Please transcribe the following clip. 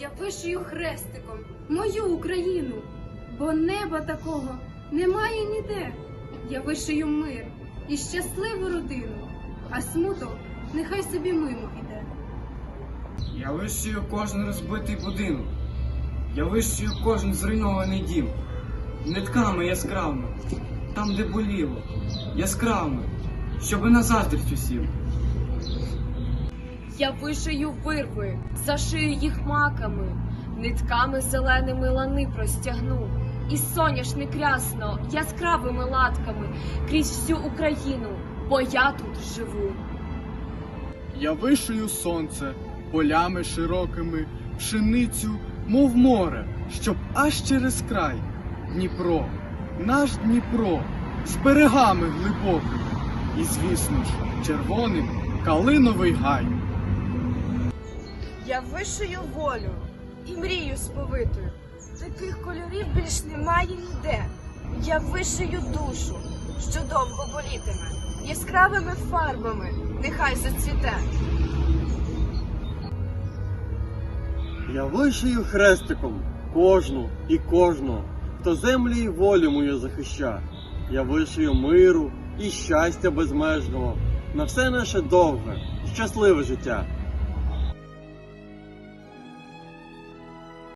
Я вишию хрестиком мою Україну, бо неба такого немає ніде. Я вишию мир і щасливу родину, а смуток нехай собі мимо іде. Я вишию кожен розбитий будинок. Я вишию кожен зруйнований дім. Нитками яскравими, там, де боліло, яскравими, щоби на заздрість усім. Я вишию вирви, зашию їх маками, нитками зеленими лани простягну, і соняшник рясно, яскравими латками крізь всю Україну, бо я тут живу. Я вишию сонце полями широкими, пшеницю, мов море, щоб аж через край. Дніпро, наш Дніпро, з берегами глибокими, і, звісно ж, червоним калиновий гай. Я вишию волю і мрію сповитую. Таких кольорів більш немає ніде. Я вишию душу, що довго болітиме, яскравими фарбами нехай зацвіте. Я вишию хрестиком кожну і кожного, хто землі і волю мою захища. Я вишию миру і щастя безмежного на все наше довге, щасливе життя.